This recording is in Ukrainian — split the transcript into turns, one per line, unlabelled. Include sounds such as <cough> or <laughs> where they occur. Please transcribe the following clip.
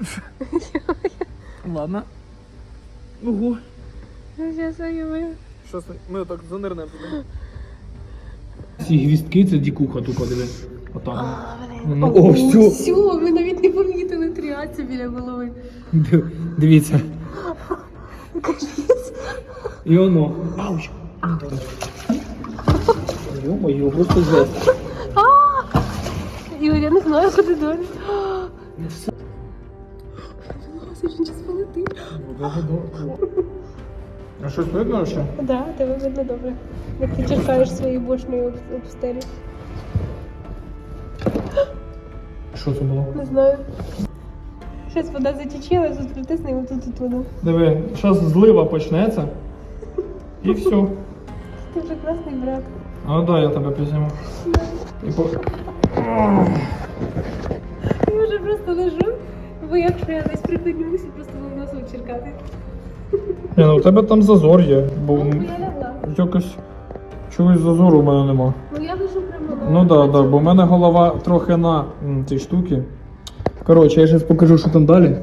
<laughs> Ладно. Ого. Щас ми так занирнемо туди. Ці гвіздки це дікуха тупо диви. Отак. Ну, о, всьо.
Все, ми навіть не помітили тріацію біля голови.
Див- Дивіться. І воно. Ауч. Йома, його просто жесть.
Ігор, я не знаю, куди далі. Ж зараз полетить.
А щось видно ще?
Да, тебе видно добре. Як ти черкаєш своєю бошнею об, стелі.
Що це було?
Не знаю. Щось вода затічила, тут притисни і тут тут воду.
Диви, зараз злива почнеться. І все.
Ти прекрасний брат.
А да, я тебе підзніму. І по...
Я вже просто лежу, бо якщо я десь припинюся, просто вам носом черкати.
Ні, ну у тебе там зазор є, бо
Ну, я лягла.
якось чогось зазору в мене нема.
Ну я лежу прямо на...
Ну да, да, бо в мене голова трохи на м, цій штуці. Коротше, я зараз покажу, що там далі.